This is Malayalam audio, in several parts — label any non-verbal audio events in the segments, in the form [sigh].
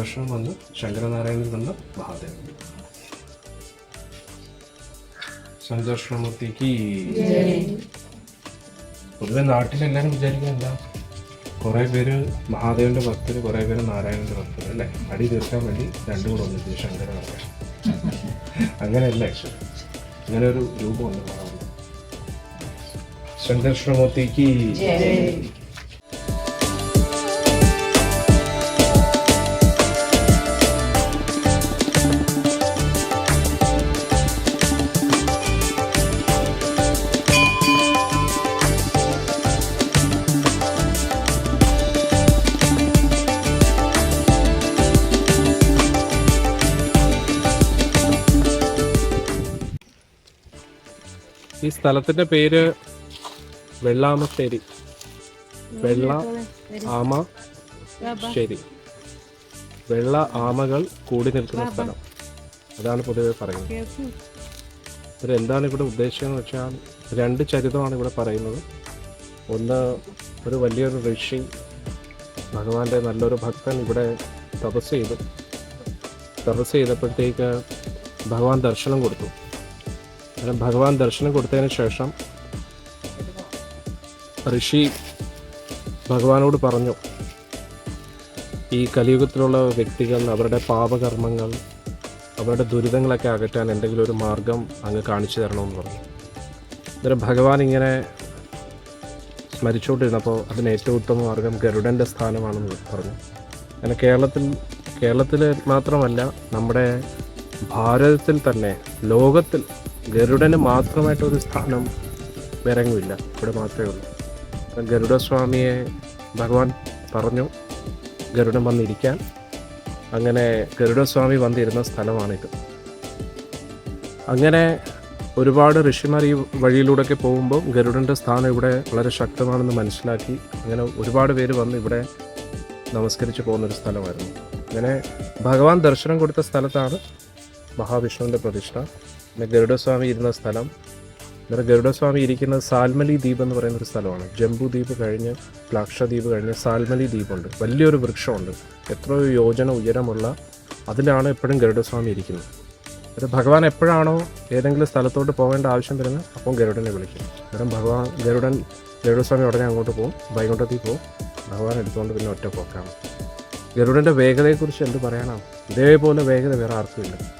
സംഘർഷം വന്ന് ശങ്കരനാരായണൻ തന്ന മഹാദേവൻ സന്തോഷമൂർത്തിക്ക് പൊതുവെ നാട്ടിലെല്ലാവരും എന്താ? കുറേ പേര് മഹാദേവന്റെ ഭക്തര് കുറേ പേര് നാരായണന്റെ ഭക്തര് അല്ലേ? അടി തീർക്കാൻ വേണ്ടി രണ്ടും കൂടെ ഒന്നിച്ച് ശങ്കരനാരായണൻ. അങ്ങനെയല്ല? ആക്ച്വലി അങ്ങനെ ഒരു രൂപമുണ്ട് മഹാദേവൻ സംഘർഷമൂർത്തിക്ക് സ്ഥലത്തിന്റെ പേര് വെള്ളാമശ്ശേരി. വെള്ള ആമ ശരി. വെള്ള ആമകൾ കൂടി നിൽക്കുന്ന സ്ഥലം. അതാണ് പൊതുവെ പറയുന്നത്. ഇത് എന്താണ് ഇവിടെ ഉദ്ദേശിക്കുന്നത് വെച്ചാൽ രണ്ട് ചരിതമാണ് ഇവിടെ പറയുന്നത്. ഒന്ന് ഒരു വലിയൊരു ഋഷി ഭഗവാന്റെ നല്ലൊരു ഭക്തൻ ഇവിടെ തപസ് ചെയ്തു. തപസ് ചെയ്തപ്പോഴത്തേക്ക് ഭഗവാൻ ദർശനം കൊടുത്തു. ഭഗവാൻ ദർശനം കൊടുത്തതിന് ശേഷം ഋഷി ഭഗവാനോട് പറഞ്ഞു ഈ കലിയുഗത്തിലുള്ള വ്യക്തികൾ അവരുടെ പാപകർമ്മങ്ങൾ അവരുടെ ദുരിതങ്ങളൊക്കെ അകറ്റാൻ എന്തെങ്കിലും ഒരു മാർഗം അങ്ങ് കാണിച്ചു തരണമെന്ന് പറഞ്ഞു. അന്നേരം ഭഗവാൻ ഇങ്ങനെ സ്മരിച്ചുകൊണ്ടിരുന്നപ്പോൾ അതിന് ഏറ്റവും ഉത്തമ മാർഗം ഗരുഡന്റെ സ്ഥാനമാണെന്ന് പറഞ്ഞു. അങ്ങനെ കേരളത്തിൽ കേരളത്തിൽ മാത്രമല്ല നമ്മുടെ ഭാരതത്തിൽ തന്നെ ലോകത്തിൽ ഗരുഡന് മാത്രമായിട്ടൊരു സ്ഥാനം വേറെങ്ങുമില്ല. ഇവിടെ മാത്രമേ ഉള്ളൂ. അപ്പം ഗരുഡസ്വാമിയെ ഭഗവാൻ പറഞ്ഞു ഗരുഡൻ വന്നിരിക്കാൻ. അങ്ങനെ ഗരുഡസ്വാമി വന്നിരുന്ന സ്ഥലമാണിത്. അങ്ങനെ ഒരുപാട് ഋഷിമാർ ഈ വഴിയിലൂടെയൊക്കെ പോകുമ്പോൾ ഗരുഡന്റെ സ്ഥാനം ഇവിടെ വളരെ ശക്തമാണെന്ന് മനസ്സിലാക്കി അങ്ങനെ ഒരുപാട് പേര് വന്ന് ഇവിടെ നമസ്കരിച്ച് പോകുന്നൊരു സ്ഥലമായിരുന്നു. അങ്ങനെ ഭഗവാൻ ദർശനം കൊടുത്ത സ്ഥലത്താണ് മഹാവിഷ്ണുവിന്റെ പ്രതിഷ്ഠ. ഗരുഡസ്വാമി ഇരുന്ന സ്ഥലം. അന്നേരം ഗരുഡസ്വാമി ഇരിക്കുന്നത് സാൽമലി ദ്വീപ് എന്ന് പറയുന്ന ഒരു സ്ഥലമാണ്. ജംബു ദ്വീപ് കഴിഞ്ഞ് ദ്വീപ് കഴിഞ്ഞ് സാൽമലി ദ്വീപുണ്ട്. വലിയൊരു വൃക്ഷമുണ്ട്. എത്രയോ യോജന ഉയരമുള്ള അതിലാണ് എപ്പോഴും ഗരുഡസ്വാമി ഇരിക്കുന്നത്. അത് ഭഗവാൻ എപ്പോഴാണോ ഏതെങ്കിലും സ്ഥലത്തോട്ട് പോകേണ്ട ആവശ്യം വരുന്നത് അപ്പം ഗരുഡനെ വിളിക്കും. അന്നേരം ഭഗവാൻ ഗരുഡൻ ഗരുഡസ്വാമി ഉടനെ അങ്ങോട്ട് പോകും വൈകുണ്ഠത്തിൽ പോകും. ഭഗവാൻ എടുത്തുകൊണ്ട് പിന്നെ ഒറ്റ പോക്കാണ്. ഗരുഡന്റെ വേഗതയെക്കുറിച്ച് എന്ത് പറയാനാണ്? ഇതേപോലെ വേഗത വേറെ ആർക്കുമില്ല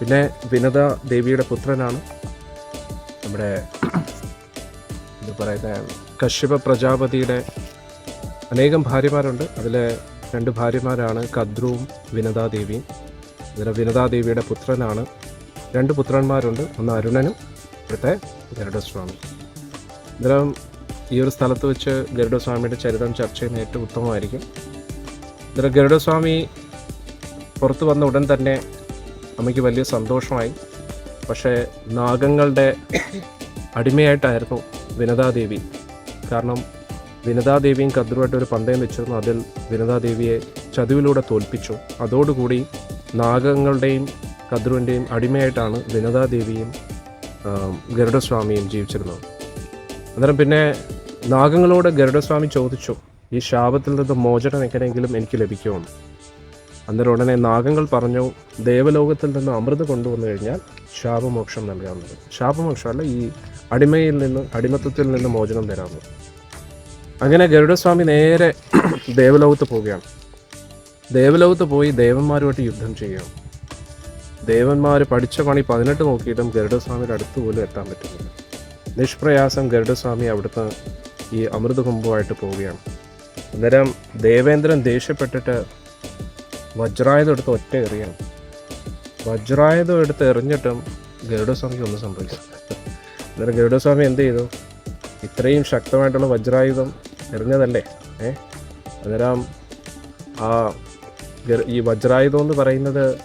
പിന്നെ വിനത ദേവിയുടെ പുത്രനാണ്. നമ്മുടെ എന്താ പറയുന്ന കശ്യപ പ്രജാപതിയുടെ അനേകം ഭാര്യമാരുണ്ട്. അതിലെ രണ്ട് ഭാര്യമാരാണ് കദ്രുവും വിനതാദേവിയും. ഇതിൽ വിനതാദേവിയുടെ പുത്രനാണ്. രണ്ട് പുത്രന്മാരുണ്ട്. ഒന്ന് അരുണനും ഇവിടുത്തെ ഗരുഡസ്വാമി. അന്നേരം ഈ ഒരു സ്ഥലത്ത് വെച്ച് ഗരുഡസ്വാമിയുടെ ചരിത്രം ചർച്ച ചെയ്യുന്ന ഏറ്റവും ഉത്തമമായിരിക്കും. അന്നേരം ഗരുഡസ്വാമി പുറത്തു വന്ന ഉടൻ തന്നെ അമ്മയ്ക്ക് വലിയ സന്തോഷമായി. പക്ഷേ നാഗങ്ങളുടെ അടിമയായിട്ടായിരുന്നു വിനതാദേവി. കാരണം വിനതാദേവിയും കദ്രുവായിട്ട് ഒരു പന്തയം വെച്ചിരുന്നു. അതിൽ വിനതാദേവിയെ ചതിവിലൂടെ തോൽപ്പിച്ചു. അതോടുകൂടി നാഗങ്ങളുടെയും കദ്രുവിന്റെയും അടിമയായിട്ടാണ് വിനതാദേവിയും ഗരുഡസ്വാമിയും ജീവിച്ചിരുന്നത്. അന്നേരം പിന്നെ നാഗങ്ങളോട് ഗരുഡസ്വാമി ചോദിച്ചു ഈ ശാപത്തിൽ നിന്ന് മോചനം എങ്ങനെയെങ്കിലും എനിക്ക് ലഭിക്കുമെന്ന് അന്നേരം ഉടനെ നാഗങ്ങൾ പറഞ്ഞു ദേവലോകത്തിൽ നിന്ന് അമൃത് കൊണ്ടുവന്നു കഴിഞ്ഞാൽ ശാപമോക്ഷം നൽകാമെന്നത് ശാപമോക്ഷമല്ല ഈ അടിമയിൽ നിന്ന് അടിമത്തത്തിൽ നിന്ന് മോചനം തരാമെന്ന് അങ്ങനെ ഗരുഡസ്വാമി നേരെ [clears throat] ദേവലോകത്ത് പോവുകയാണ്. ദേവലോകത്ത് പോയി ദേവന്മാരുമായിട്ട് യുദ്ധം ചെയ്യുകയാണ്. ദേവന്മാർ പഠിച്ച പണി പതിനെട്ട് നോക്കിയിട്ടും ഗരുഡസ്വാമിയുടെ അടുത്ത് പോലും എത്താൻ പറ്റുന്നില്ല. നിഷ്പ്രയാസം ഗരുഡസ്വാമി അവിടുത്തെ ഈ അമൃത കുംഭമായിട്ട് പോവുകയാണ്. അന്നേരം ദേവേന്ദ്രൻ ദേഷ്യപ്പെട്ടിട്ട് വജ്രായുധം എടുത്ത് ഒറ്റ എറിയണം. വജ്രായുധം എടുത്ത് എറിഞ്ഞിട്ടും ഗരുഡസ്വാമിക്ക് ഒന്നും സംഭവിച്ചില്ല. എന്നിട്ട് ഗരുഡസ്വാമി എന്ത് ചെയ്തു? ഇത്രയും ശക്തമായിട്ടുള്ള വജ്രായുധം എറിഞ്ഞതല്ലേ? ഏ? അന്നേരം ആ ഈ വജ്രായുധം എന്ന് പറയുന്നത്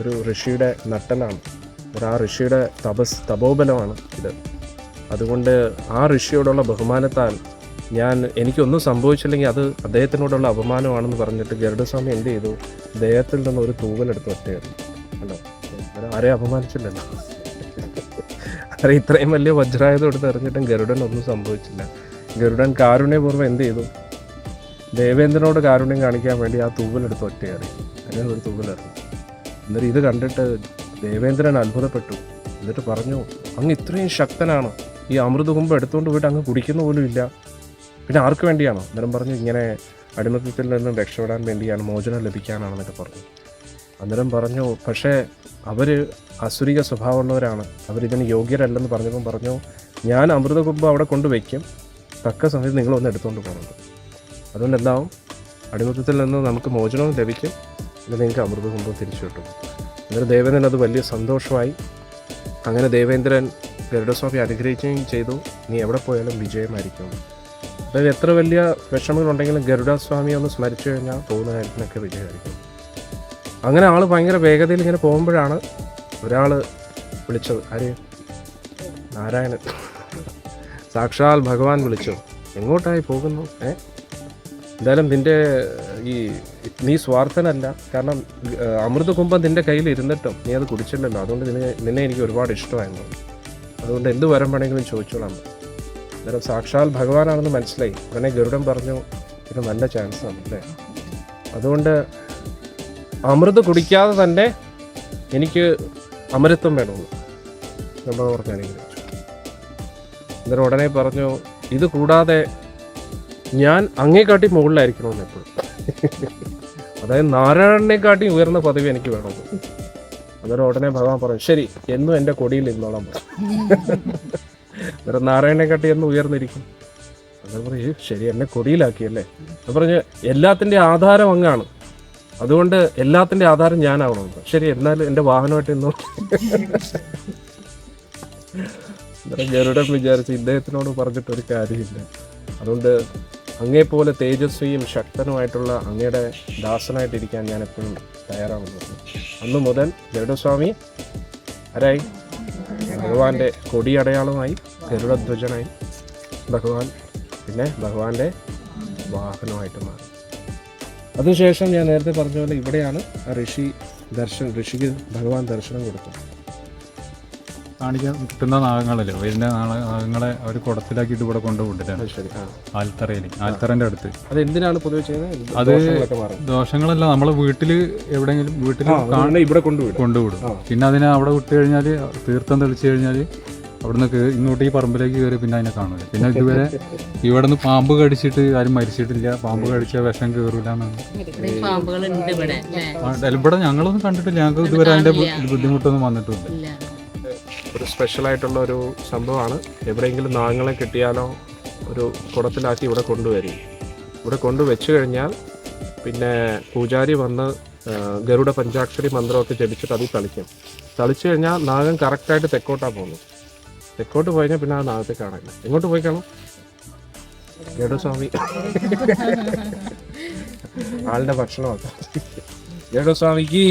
ഒരു ഋഷിയുടെ നട്ടലാണ്. ഒരു ആ ഋഷിയുടെ തപസ് തപോബലമാണ് ഇത്. അതുകൊണ്ട് ആ ഋഷിയോടുള്ള ബഹുമാനത്താൽ ഞാൻ എനിക്കൊന്നും സംഭവിച്ചില്ലെങ്കിൽ അത് അദ്ദേഹത്തിനോടുള്ള അപമാനമാണെന്ന് പറഞ്ഞിട്ട് ഗരുഡസ്വാമി എന്ത് ചെയ്തു? ദേഹത്തിൽ നിന്ന് ഒരു തൂവലെടുത്ത് ഒറ്റയായിരുന്നു അല്ലോ ആരെയും അപമാനിച്ചില്ലല്ലോ. കാരണം ഇത്രയും വലിയ വജ്രായുധം എടുത്ത് എറിഞ്ഞിട്ടും ഗരുഡൻ ഒന്നും സംഭവിച്ചില്ല. ഗരുഡൻ കാരുണ്യപൂർവം എന്ത് ചെയ്തു? ദേവേന്ദ്രനോട് കാരുണ്യം കാണിക്കാൻ വേണ്ടി ആ തൂവലെടുത്ത് ഒറ്റയേറി അങ്ങനെ ഒരു തൂവലെറിഞ്ഞു. എന്നിട്ട് ഇത് കണ്ടിട്ട് ദേവേന്ദ്രൻ അത്ഭുതപ്പെട്ടു. എന്നിട്ട് പറഞ്ഞു അങ്ങ് ഇത്രയും ശക്തനാണ്. ഈ അമൃതകുമ്പ് എടുത്തുകൊണ്ട് പോയിട്ട് അങ്ങ് കുടിക്കുന്ന പോലും ഇല്ല. പിന്നെ ആർക്ക് വേണ്ടിയാണോ? അന്നേരം പറഞ്ഞു ഇങ്ങനെ അടിമത്തത്തിൽ നിന്നും രക്ഷപ്പെടാൻ വേണ്ടിയാണ് മോചനം ലഭിക്കാനാണെന്നൊക്കെ പറഞ്ഞു. അന്നേരം പറഞ്ഞു പക്ഷേ അവർ അസുരിക സ്വഭാവമുള്ളവരാണ്. അവരിതിന് യോഗ്യരല്ലെന്ന് പറഞ്ഞപ്പം പറഞ്ഞു ഞാൻ അമൃതകുംഭം അവിടെ കൊണ്ടുവയ്ക്കും. തക്ക സമയത്ത് നിങ്ങളൊന്ന് എടുത്തുകൊണ്ട് പോകുന്നുണ്ട് അതുകൊണ്ട് എന്താവും? അടിമത്തത്തിൽ നിന്ന് നമുക്ക് മോചനവും ലഭിക്കും. പിന്നെ നിങ്ങൾക്ക് അമൃതകുംഭം തിരിച്ചു കിട്ടും. അന്നേരം ദേവേന്ദ്രൻ അത് വലിയ സന്തോഷമായി. അങ്ങനെ ദേവേന്ദ്രൻ ഗരുഡസ്വാമി അനുഗ്രഹിക്കുകയും ചെയ്തു. നീ എവിടെ പോയാലും വിജയമായിരിക്കും. അതായത് എത്ര വലിയ വിഷമങ്ങളുണ്ടെങ്കിലും ഗരുഡാസ്വാമിയെ ഒന്ന് സ്മരിച്ചു കഴിഞ്ഞാൽ പോകുന്ന കാര്യത്തിനൊക്കെ വിജയമായിരിക്കും. അങ്ങനെ ആൾ ഭയങ്കര വേഗതയിൽ ഇങ്ങനെ പോകുമ്പോഴാണ് ഒരാൾ വിളിച്ചത്. ആര്? നാരായണൻ. സാക്ഷാൽ ഭഗവാൻ വിളിച്ചു. എങ്ങോട്ടായി പോകുന്നു? ഏ? എന്തായാലും നിന്റെ ഈ നീ സ്വാർത്ഥനല്ല. കാരണം അമൃതകുംഭം നിന്റെ കയ്യിൽ ഇരുന്നിട്ടും നീ അത് കുടിച്ചില്ലല്ലോ. അതുകൊണ്ട് നിന്നെ നിന്നെ എനിക്ക് ഒരുപാട് ഇഷ്ടമായിരുന്നു. അതുകൊണ്ട് എന്ത് വരം വേണമെങ്കിലും ചോദിച്ചോളാം. അന്നേരം സാക്ഷാൽ ഭഗവാനാണെന്ന് മനസ്സിലായി. ഉടനെ ഗരുഡൻ പറഞ്ഞു ഇത് നല്ല ചാൻസ് അല്ലേ? അതുകൊണ്ട് അമൃത് കുടിക്കാതെ തന്നെ എനിക്ക് അമൃത്വം വേണമെന്ന് നമ്മൾ പറഞ്ഞ് അനുഗ്രഹിച്ചു. അന്നേരം ഉടനെ പറഞ്ഞു ഇത് കൂടാതെ ഞാൻ അങ്ങേക്കാട്ടി മുകളിലായിരിക്കണമെന്ന് എപ്പോഴും. അതായത് നാരായണനെക്കാട്ടി ഉയർന്ന പദവി എനിക്ക് വേണമെന്ന് അന്നേരം ഉടനെ ഭഗവാൻ പറഞ്ഞു ശരി എന്നും എന്റെ കൊടിയിൽ ഇരുന്നോളാൻ പറഞ്ഞു നാരായണനെ നാരായണനെക്കാട്ടി എന്ന് ഉയർന്നിരിക്കും. അങ്ങനെ പറഞ്ഞു ശരി എന്നെ കൊടിയിലാക്കിയല്ലേ അത് പറഞ്ഞ് എല്ലാത്തിന്റെ ആധാരം അങ്ങാണ്. അതുകൊണ്ട് എല്ലാത്തിന്റെ ആധാരം ഞാനാവണം. ശരി എന്നാലും എന്റെ വാഹനമായിട്ട് ഇന്നോ ഗരുഡൻ വിചാരിച്ച് ഇദ്ദേഹത്തിനോട് പറഞ്ഞിട്ട് ഒരു കാര്യമില്ല. അതുകൊണ്ട് അങ്ങേപ്പോലെ തേജസ്വിയും ശക്തനുമായിട്ടുള്ള അങ്ങയുടെ ദാസനായിട്ടിരിക്കാൻ ഞാൻ എപ്പോഴും തയ്യാറാവുന്നു. അന്ന് മുതൽ ഗരുഡസ്വാമി ആരായി? ഭഗവാന്റെ കൊടിയടയാളമായി. ഗരുഡധ്വജനായി ഭഗവാൻ പിന്നെ ഭഗവാന്റെ വാഹനമായിട്ട് മാറി. അതിനുശേഷം ഞാൻ നേരത്തെ പറഞ്ഞ പോലെ ഇവിടെയാണ് ഋഷി ദർശനം ഋഷിക്ക് ഭഗവാൻ ദർശനം കൊടുത്തത്. കാണിക്കാൻ കിട്ടുന്ന നാഗങ്ങളല്ലേ? വരുന്ന നാഗങ്ങളെ അവർ കുടത്തിലാക്കിയിട്ട് ഇവിടെ കൊണ്ടുപോയിട്ടില്ല? ആൽത്തറയിൽ ആൽത്തറന്റെ അടുത്ത്. അത് എന്തിനാണ് പൊതുവെ ചെയ്യുന്നത്? അത് ദോഷങ്ങളല്ല നമ്മളെ വീട്ടിൽ എവിടെയെങ്കിലും വീട്ടിൽ ഇവിടെ കൊണ്ടുവിടും. കൊണ്ടുവിടും പിന്നെ അതിനെ അവിടെ വിട്ട് കഴിഞ്ഞാൽ തീർത്ഥം തെളിച്ചു കഴിഞ്ഞാൽ അവിടുന്ന് ഇങ്ങോട്ട് ഈ പറമ്പിലേക്ക് കയറി പിന്നെ അതിനെ കാണില്ല പിന്നെ ഇതുവരെ ഇവിടെ നിന്ന് പാമ്പ് കടിച്ചിട്ട് ആരും മരിച്ചിട്ടില്ല. പാമ്പ് കടിച്ച വിഷം കയറൂല ഇവിടെ പാമ്പുകളുണ്ട് ഇവിടെ അല്ലേ? ഇവിടെ ഞങ്ങളൊന്നും കണ്ടിട്ടില്ല. ഞങ്ങൾക്ക് ഇതുവരെ അതിന്റെ ബുദ്ധിമുട്ടൊന്നും വന്നിട്ടുണ്ട് ഒരു സ്പെഷ്യൽ ആയിട്ടുള്ള ഒരു സംഭവമാണ്. എവിടെയെങ്കിലും നാഗങ്ങളെ കിട്ടിയാലോ ഒരു കുടത്തിലാക്കി ഇവിടെ കൊണ്ടുവരും. ഇവിടെ കൊണ്ടുവച്ചു കഴിഞ്ഞാൽ പിന്നെ പൂജാരി വന്ന് ഗരുഡ പഞ്ചാക്ഷരി മന്ത്രമൊക്കെ ജപിച്ചിട്ട് അതിൽ തളിക്കും. തളിച്ചു കഴിഞ്ഞാൽ നാഗം കറക്റ്റായിട്ട് തെക്കോട്ടാണ് പോകുന്നു തെക്കോട്ട് പോയി പിന്നെ ആ നാഗത്തെ കാണില്ല എങ്ങോട്ട് പോയി കാണും? സ്വാമി. ആളുടെ ഭക്ഷണമൊക്കെ സ്വാമിക്ക്.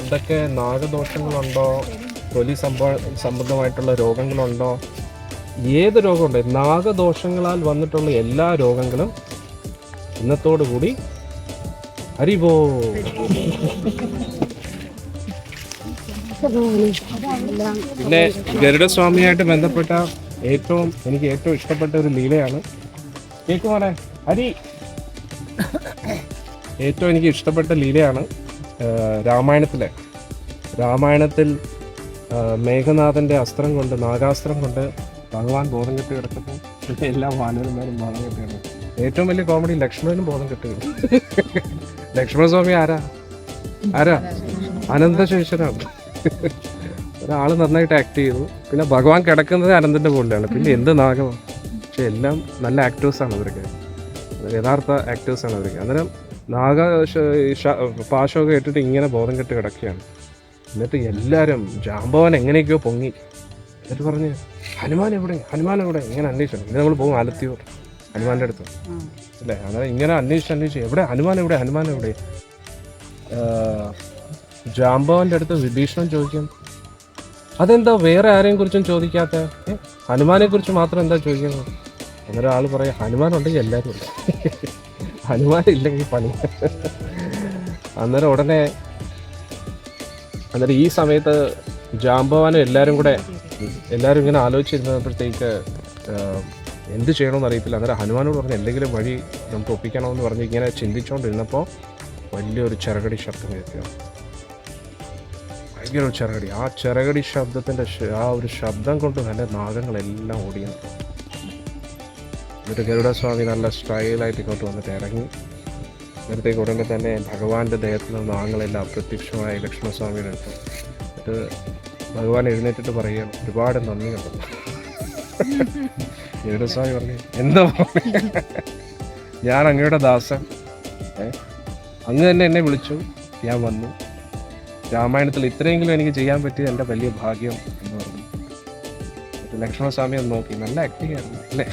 എന്തൊക്കെ നാഗദോഷങ്ങളുണ്ടോ? തൊലി സംഭവ സംബന്ധമായിട്ടുള്ള രോഗങ്ങളുണ്ടോ? ഏത് രോഗമുണ്ട്? നാഗദോഷങ്ങളാൽ വന്നിട്ടുള്ള എല്ലാ രോഗങ്ങളും ഇന്നത്തോടു കൂടി ഹരിബോ. പിന്നെ ഗരുഡസ്വാമിയായിട്ട് ബന്ധപ്പെട്ട ഏറ്റവും എനിക്ക് ഏറ്റവും ഇഷ്ടപ്പെട്ട ഒരു ലീലയാണ്. കേക്കുമോനെ ഹരി. ഏറ്റവും എനിക്ക് ഇഷ്ടപ്പെട്ട ലീലയാണ് രാമായണത്തിലെ. രാമായണത്തിൽ മേഘനാഥന്റെ അസ്ത്രം കൊണ്ട് നാഗാസ്ത്രം കൊണ്ട് ഭഗവാൻ ബോധം കെട്ടി കിടക്കുമ്പോൾ എല്ലാ വാനരന്മാരും ബോധം കെട്ടി കിടക്കും. ഏറ്റവും വലിയ കോമഡി ലക്ഷ്മണനും ബോധം കെട്ടി ലക്ഷ്മണസ്വാമി ആരാ? ആരാ? അനന്തശേഷനാണ്. ഒരാൾ നന്നായിട്ട് ആക്ട് ചെയ്തു. പിന്നെ ഭഗവാൻ കിടക്കുന്നത് അനന്തന്റെ മുകളിലാണ്. പിന്നെ എന്ത് നാഗമാണ് പക്ഷെ എല്ലാം നല്ല ആക്ടേഴ്സാണ് ഇവരൊക്കെ യഥാർത്ഥ ആക്ടേഴ്സാണ് ഇവരൊക്കെ അന്നേരം നാഗ പാശമൊക്കെ ഇട്ടിട്ട് ഇങ്ങനെ ബോധം കെട്ട് കിടക്കുകയാണ്. എന്നിട്ട് എല്ലാവരും ജാമ്പവൻ എങ്ങനെയൊക്കെയോ പൊങ്ങി. എന്നിട്ട് പറഞ്ഞ് ഹനുമാൻ എവിടെ? ഹനുമാൻ എവിടെ? ഇങ്ങനെ അന്വേഷിച്ചു. ഇങ്ങനെ നമ്മൾ പോകും ആലത്തിയൂർ ഹനുമാന്റെ അടുത്ത്. അല്ലേ? അങ്ങനെ ഇങ്ങനെ അന്വേഷിച്ച് അന്വേഷിച്ച് എവിടെ? ഹനുമാൻ എവിടെ? ഹനുമാൻ എവിടെ? ജാംബവന്റെ അടുത്ത് വിഭീഷണൻ ചോദിക്കും. അതെന്താ? വേറെ ആരെയും കുറിച്ചും ചോദിക്കാത്ത? ഹനുമാനെ കുറിച്ച് മാത്രം എന്താ ചോദിക്കുന്നത്? അന്നേരം ആൾ പറയും ഹനുമാൻ ഉണ്ടെങ്കിൽ എല്ലാവരും ഉണ്ട്. ഹനുമാൻ ഇല്ലെങ്കിൽ പണി. അന്നേരം ഉടനെ അന്നേരം ഈ സമയത്ത് ജാമ്പവാനും എല്ലാവരും കൂടെ എല്ലാവരും ഇങ്ങനെ ആലോചിച്ചിരുന്നപ്പോഴത്തേക്ക് എന്ത് ചെയ്യണമെന്ന് അറിയത്തില്ല. അന്നേരം ഹനുമാനോട് പറഞ്ഞ എന്തെങ്കിലും വഴി നമുക്ക് ഒപ്പിക്കണമെന്ന് പറഞ്ഞ് ഇങ്ങനെ ചിന്തിച്ചുകൊണ്ടിരുന്നപ്പോൾ വലിയൊരു ചെറുകടി ശബ്ദം കേൾക്കുക. ഭയങ്കര ഒരു ചെറുകടി. ആ ചെറുകടി ശബ്ദത്തിന്റെ ആ ഒരു ശബ്ദം കൊണ്ട് തന്നെ നാഗങ്ങളെല്ലാം ഓടിയുന്നു എന്നിട്ട് ഗരുഡസ്വാമി നല്ല സ്റ്റൈലായിട്ട് ഇങ്ങോട്ട് വന്നിട്ട് ഇറങ്ങി. നേരത്തേക്ക് ഉടനെ തന്നെ ഭഗവാന്റെ ദേഹത്തിൽ നിന്ന് നാഗങ്ങളെല്ലാം അപ്രത്യക്ഷമായി ലക്ഷ്മണസ്വാമിയുടെ അടുത്ത്. എന്നിട്ട് ഭഗവാൻ എഴുന്നേറ്റിട്ട് പറയുകയാണ് ഒരുപാട് നന്ദി കണ്ടു ഗരുഡസ്വാമി പറഞ്ഞു? എന്താ? ഞാൻ അങ്ങയുടെ ദാസൻ. അങ്ങ് തന്നെ എന്നെ വിളിച്ചു. ഞാൻ വന്നു. രാമായണത്തിൽ ഇത്രയെങ്കിലും എനിക്ക് ചെയ്യാൻ പറ്റിയത് എന്റെ വലിയ ഭാഗ്യം എന്ന് പറഞ്ഞു. ലക്ഷ്മണസ്വാമി ഒന്ന് നോക്കി. നല്ല ആക്ടിങ് ആയിരുന്നു അല്ലേ?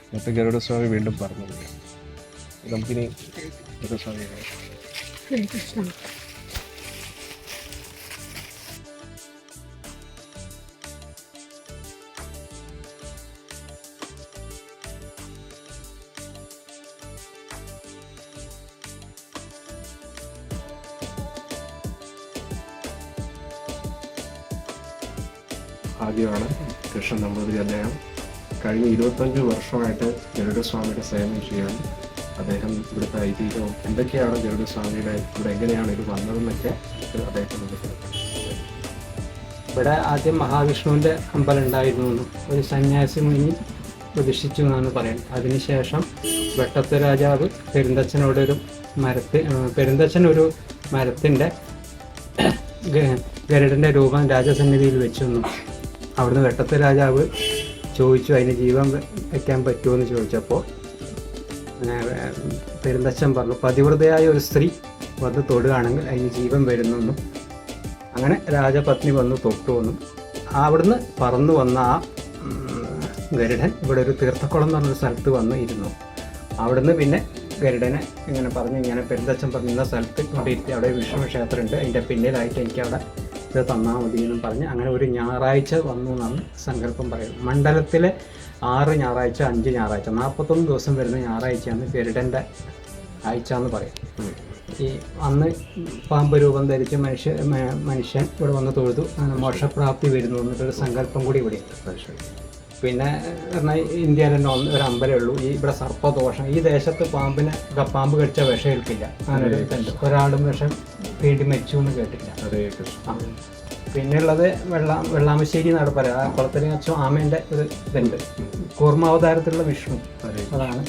എന്നിട്ട് ഗരുഡസ്വാമി വീണ്ടും പറഞ്ഞു. നമുക്കിനി ഗരുഡസ്വാമി ഇരുപത്തഞ്ച് വർഷമായിട്ട് ഗരുഡസ്വാമിയുടെ സേവനം ചെയ്യാൻ അദ്ദേഹം ഇവിടുത്തെ ഐതിഹ്യവും എന്തൊക്കെയാണ് ഗരുഡസ്വാമിയുടെ ഇവിടെ എങ്ങനെയാണ് ഇത് വന്നതെന്നൊക്കെ അദ്ദേഹത്തിന് ഇവിടെ ആദ്യം മഹാവിഷ്ണുവിന്റെ അമ്പലം ഉണ്ടായിരുന്നു ഒരു സന്യാസി മുനി പ്രതിഷ്ഠിച്ചു എന്നാണ് പറയുന്നത്. അതിനുശേഷം വെട്ടത്തെ രാജാവ് പെരുന്തച്ഛനോട് ഒരു മരത്തി പെരുന്തച്ഛൻ ഒരു മരത്തിന്റെ ഗരുഡന്റെ രൂപം രാജസന്നിധിയിൽ വെച്ചു അവിടുന്ന് വെട്ടത്ത് രാജാവ് ചോദിച്ചു അതിന് ജീവൻ വയ്ക്കാൻ പറ്റുമോ എന്ന് ചോദിച്ചപ്പോൾ പെരുന്തച്ഛൻ പറഞ്ഞു പതിവ്രതയായ ഒരു സ്ത്രീ വന്ന് തൊടുകയാണെങ്കിൽ അതിന് ജീവൻ വരുന്നെന്നും അങ്ങനെ രാജപത്നി വന്ന് തൊട്ടു വന്നു അവിടുന്ന് പറന്നു വന്ന ആ ഗരുഡൻ ഇവിടെ ഒരു തീർത്ഥക്കുളം എന്ന് പറഞ്ഞൊരു സ്ഥലത്ത് വന്ന് ഇരുന്നു. അവിടുന്ന് പിന്നെ ഗരുഡനെ ഇങ്ങനെ പറഞ്ഞു ഇങ്ങനെ പെരുന്തച്ഛൻ പറഞ്ഞ സ്ഥലത്ത് കൊണ്ടിരുത്തി അവിടെ വിഷ്ണു ക്ഷേത്രമുണ്ട് അതിന്റെ പിന്നിലായിട്ട് എനിക്ക് അവിടെ ഇത് തന്നാൽ മതി എന്നും പറഞ്ഞ് അങ്ങനെ ഒരു ഞായറാഴ്ച വന്നു എന്നാണ് സങ്കല്പം പറയുന്നത്. മണ്ഡലത്തിലെ ആറ് ഞായറാഴ്ച അഞ്ച് ഞായറാഴ്ച നാൽപ്പത്തൊന്ന് ദിവസം വരുന്ന ഞായറാഴ്ചയാണ് ഗരുഡന്റെ ആഴ്ച എന്ന് പറയും ഈ അന്ന് പാമ്പ് രൂപം ധരിച്ച് മനുഷ്യ മനുഷ്യൻ ഇവിടെ വന്ന് തൊഴുതു. അങ്ങനെ മോക്ഷപ്രാപ്തി വരുന്നു എന്നിട്ടൊരു സങ്കല്പം കൂടി ഇവിടെ പിന്നെ പറഞ്ഞാൽ ഇന്ത്യയിൽ തന്നെ ഒന്ന് ഒരു അമ്പലമേ ഉള്ളൂ. ഈ ഇവിടെ സർപ്പദോഷം. ഈ ദേശത്ത് പാമ്പിനെ പാമ്പ് കടിച്ച വിഷം ഏൽക്കില്ല. അങ്ങനെ ഒരു ഒരാളും വിഷം വീണ്ടും മരിച്ചു എന്ന് കേട്ടില്ല പിന്നെയുള്ളത് വെള്ള വെള്ളാമശ്ശേരി നാട് പറയാം. ആ കുളത്തിലെ അച്ഛൻ ആമേന്റെ ഒരു ഇതുണ്ട്. കൂർമാവതാരത്തിലുള്ള വിഷ്ണു അതാണ്.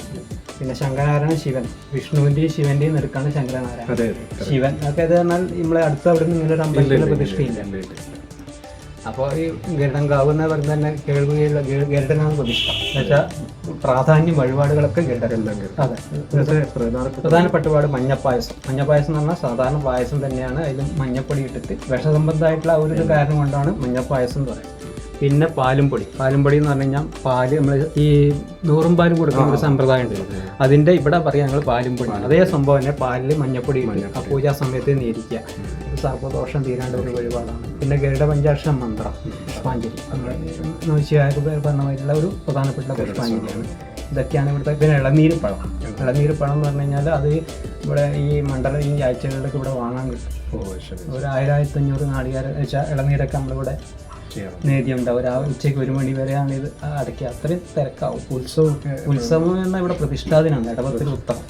പിന്നെ ശങ്കരനാരായണ ശിവൻ. വിഷ്ണുവിന്റെയും ശിവന്റെയും നിൽക്കാണ് ശങ്കരനാരായണ ശിവൻ. അതൊക്കെ ഇത് പറഞ്ഞാൽ നമ്മളെ അടുത്ത് അവിടെ നിന്ന് ഇങ്ങനെ ഒരു അമ്പലത്തിലെ പ്രതിഷ്ഠയില്ല. അപ്പോൾ ഈ ഗരുഡൻകാവ് എന്ന് പറയുന്നത് തന്നെ കേൾവിയുള്ള ഗരുഡനാണ് പ്രതിഷ്ഠ. എന്നുവെച്ചാൽ പ്രാധാന്യം വഴിപാടുകളൊക്കെ ഗരുഡൻ. അതെ. പ്രധാനപ്പെട്ട പാട് മഞ്ഞപ്പായസം. മഞ്ഞപ്പായസം എന്ന് പറഞ്ഞാൽ സാധാരണ പായസം തന്നെയാണ്. അതിൽ മഞ്ഞപ്പൊടി ഇട്ടിട്ട് വിഷസംബന്ധമായിട്ടുള്ള ഒരു കാരണം കൊണ്ടാണ് മഞ്ഞപ്പായസം എന്ന് പറയുന്നത്. പിന്നെ പാലും പൊടി. പാലും പൊടി എന്ന് പറഞ്ഞു കഴിഞ്ഞാൽ പാൽ നമ്മൾ ഈ നൂറും പാലും കൊടുക്കുന്ന ഒരു സമ്പ്രദായം ഉണ്ട് അതിന്റെ ഇവിടെ പറയാം ഞങ്ങൾ പാലും പൊടി അതേ സംഭവം തന്നെ പാലിൽ മഞ്ഞപ്പൊടി ആ പൂജാ സമയത്ത് നീരിക്കുക. സർപ്പദോഷം തീരാണ്ട് ഒരു വഴിപാടാണ്. പിന്നെ ഗരുഡ പഞ്ചാക്ഷരം മന്ത്രം പുഷ്പാഞ്ജലി. നമ്മുടെ നോശിയായ പറഞ്ഞമായിട്ടുള്ള ഒരു പ്രധാനപ്പെട്ട പുഷ്പാഞ്ജലിയാണ്. ഇതൊക്കെയാണ് ഇവിടുത്തെ പിന്നെ ഇളനീര് പഴം ഇളനീര് പഴം എന്ന് പറഞ്ഞു കഴിഞ്ഞാൽ അത് ഇവിടെ ഈ മണ്ഡല ഈ ആഴ്ചകളിലൊക്കെ ഇവിടെ വാങ്ങാൻ കിട്ടും. ഒരു ആയിരത്തി അഞ്ഞൂറ് നാളികാര വെച്ചാൽ ഇളനീരൊക്കെ നമ്മളിവിടെ നേദ്യം ഉണ്ടാവും രാവിലെ ഉച്ചയ്ക്ക് ഒരു മണി വരെയാണ് ഇത് അടയ്ക്കുക. അത്രയും തിരക്കാവും. ഉത്സവം ഉത്സവം എന്ന ഇവിടെ പ്രതിഷ്ഠാദിനാണ് ഇടവത്തിൽ ഉത്തമം.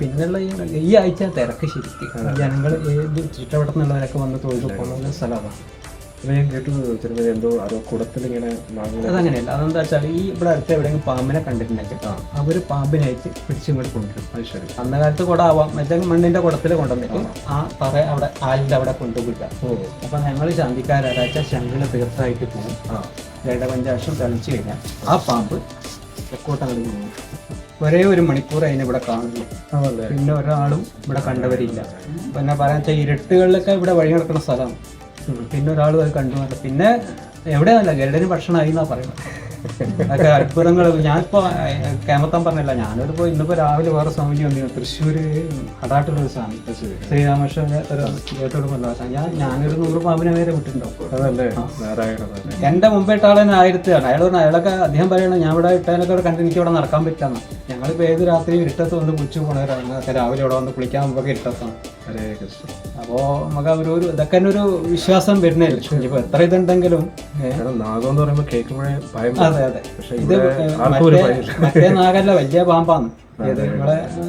പിന്നെയുള്ള ഈ ഈ ആഴ്ച തിരക്ക് ശരിക്കും. ജനങ്ങൾ ഏത് ചുറ്റവട്ടത്തുനിന്നുള്ളവരൊക്കെ വന്ന് തൊഴിൽ പോകുന്ന സ്ഥലമാണ്. അപ്പൊ ഞാൻ കേട്ടു തിരുമതി എന്തോ അതോ കുടത്തിലിങ്ങനെ നാങ്ങളെ അതങ്ങനെയല്ല. അതെന്താ വെച്ചാൽ ഈ ഇവിടെ അടുത്ത് എവിടെയെങ്കിലും പാമ്പിനെ കണ്ടിട്ടുണ്ടെങ്കിൽ അവർ പാമ്പിനായിട്ട് പിടിച്ചിങ്ങോട്ട് കൊണ്ടുവരും. അത് ശരി. അന്ന കാലത്ത് കുട ആവാം മറ്റേ മണ്ണിന്റെ കുടത്തിൽ കൊണ്ടുവന്നിട്ട് ആ. തറ അവിടെ ആലിന്റെ അവിടെ കൊണ്ടുപോയില്ല. അപ്പൊ ഞങ്ങൾ ശാന്തിക്കാരാച്ച ശങ്കിന് തീർച്ചയായിട്ട് പോകും പഞ്ചാക്ഷം തെളിച്ചു കഴിഞ്ഞാൽ ആ പാമ്പ് തെക്കോട്ടങ്ങോട്ട് പോകും ഒരേ ഒരു മണിക്കൂർ അതിനെ ഇവിടെ കാണുന്നു പിന്നെ ഒരാളും ഇവിടെ കണ്ടവരില്ല. പിന്നെ പറയാൻ വെച്ചാൽ ഇരട്ടുകളിലൊക്കെ ഇവിടെ വഴി നടക്കുന്ന സ്ഥലമാണ്. പിന്നെ ഒരാൾ അത് കണ്ടു. പിന്നെ എവിടെയാണല്ല ഗരുഡന് ഭക്ഷണമായി എന്നാ പറയുന്നത്. അതൊക്കെ അത്ഭുതങ്ങൾ ഞാനിപ്പോൾ കേമത്താൻ പറഞ്ഞില്ല ഞാനൊരു പോയി ഇന്നിപ്പോൾ രാവിലെ വേറെ സ്വാമിജി വന്നിരുന്നു തൃശ്ശൂർ അടാട്ടുള്ളൊരു സ്വാമി ശ്രീരാമകൃഷ്ണന്റെ ഒരു ദേവത്തോടുമല്ല ഞാൻ ഞാനൊരു നൂറ് പാമ്പിനെ വരെ വിട്ടിട്ടുണ്ടാവും എന്റെ നാരായണ തന്നെ? എന്റെ മുമ്പേ ഇട്ട ആളെ ആയിരത്തിലാണ് അയാൾ പറഞ്ഞു അയാളൊക്കെ അദ്ദേഹം പറയണം ഞാൻ ഇവിടെ ഇട്ടതിനൊക്കെ കണ്ട് എനിക്ക് ഇവിടെ നടക്കാൻ പറ്റാന്ന് ഞങ്ങളിപ്പോൾ ഏത് രാത്രി ഇരുട്ടത്ത് വന്ന് കുളിച്ചു പോണവരാണ് രാവിലെ ഇവിടെ വന്ന് കുളിക്കാൻ മുമ്പൊക്കെ ഇരുട്ടത്താണ്. ഹരേ കൃഷ്ണ. അപ്പോൾ നമുക്ക് അവരൊരു ഒരു ഇതൊക്കെ തന്നെ ഒരു വിശ്വാസം വരുന്നില്ല ഇപ്പോൾ എത്ര ഇതുണ്ടെങ്കിലും നാഗം എന്ന് പറയുമ്പോൾ കേൾക്കുമ്പോഴേ ഭയം. അതെ അതെ. ഇത് മറ്റേ നാഗല്ല വലിയ പാമ്പാണ്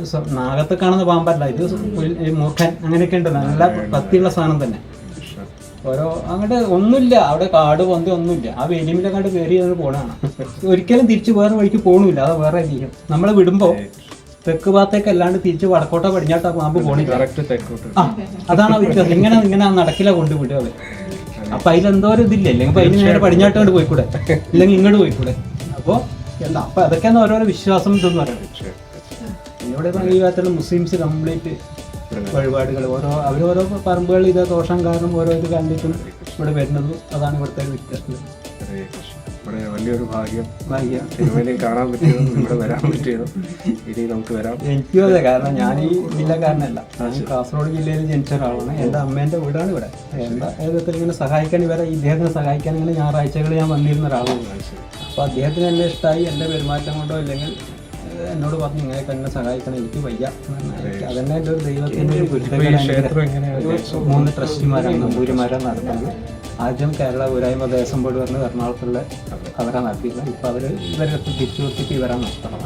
സ്വ- നാഗത്ത് കാണുന്ന പാമ്പല്ല. ഇത് മൂർഖൻ അങ്ങനെയൊക്കെ ഉണ്ട്. നല്ല കത്തിയുള്ള സാധനം തന്നെ. ഓരോ അങ്ങോട്ട് ഒന്നുമില്ല. അവിടെ കാട് പന്ത് ഒന്നുമില്ല. ആ വെലിമിന്റെ അങ്ങോട്ട് കയറി അങ്ങനെ പോണാണ് ഒരിക്കലും തിരിച്ച് വേറെ വഴിക്ക് പോകണില്ല അത് വേറെ ചെയ്യും നമ്മളെ വിടുമ്പോ തെക്ക് ഭാഗത്തേക്ക് അല്ലാണ്ട് തിരിച്ച് വടക്കോട്ടോ പടിഞ്ഞാട്ടോ പാമ്പ് പോണില്ല. ആ അതാണ് വ്യത്യാസം. ഇങ്ങനെ ഇങ്ങനെ നടക്കില്ല കൊണ്ടുപോയിട്ട് അത് അപ്പൊ അതിലെന്തോ ഒരു ഇതില്ല. അല്ലെങ്കിൽ അതിന് നേരെ പടിഞ്ഞാട്ടോണ്ട് പോയിക്കൂടെ? ഇല്ലെങ്കിൽ ഇങ്ങോട്ട് പോയിക്കൂടെ? അപ്പോൾ എന്താ? അപ്പൊ അതൊക്കെയാണ് ഓരോരോ വിശ്വാസം ഇതെന്ന് പറയുന്നത്. ഇവിടെ ഈ ഭാഗത്തുള്ള മുസ്ലിംസ് കംപ്ലീറ്റ് വഴിപാടുകൾ. ഓരോ അവരോരോ പറമ്പുകൾ ഇത് ദോഷം കാരണം ഓരോ ഇത് കണ്ടിട്ടും ഇവിടെ വരുന്നത് അതാണ് ഇവിടുത്തെ ഒരു വ്യത്യാസം. കൃഷ്ണ ഇവിടെ വലിയൊരു ഭാഗ്യം. ഭാഗ്യം. കാണാൻ പറ്റിയതും ഇവിടെ വരാൻ പറ്റിയതും. ഇനി നമുക്ക് വരാം. എനിക്കും അതെ. കാരണം ഞാൻ ഈ ജില്ലക്കാരനല്ല. ഞാൻ കാസർഗോഡ് ജില്ലയിൽ ജനിച്ച ഒരാളാണ്. എന്റെ അമ്മേന്റെ വീടാണ് ഇവിടെ. എന്താ ഏതൊക്കെ ഇങ്ങനെ സഹായിക്കാൻ ഇവരെ ഇദ്ദേഹത്തിനെ സഹായിക്കാൻ ഇങ്ങനെ ഞായറാഴ്ചകൾ ഞാൻ വന്നിരുന്ന ഒരാളാണ്. അപ്പോൾ അദ്ദേഹത്തിന് എന്നെ ഇഷ്ടമായി എന്റെ പെരുമാറ്റം കൊണ്ടോ അല്ലെങ്കിൽ എന്നോട് പറഞ്ഞു ഇങ്ങനെ തന്നെ സഹായിക്കണം എനിക്ക് വയ്യ. എന്ന് അതന്നെ എന്റെ ഒരു ദൈവത്തിന്റെ മൂന്ന് ട്രസ്റ്റിമാരാണ് നമ്പൂരിമാരാണ് നടത്തുന്നത്. ആദ്യം കേരള ഊരായ്മ ദേവസ്വം ബോർഡ് പറഞ്ഞ് എറണാകുളത്തുള്ള അവരാണ് നടത്തിയിരുന്നത് ഇപ്പം അവർ ഇവരെ തിരിച്ചു കൊടുത്തിട്ട് ഇവരാണ് നടത്തണം.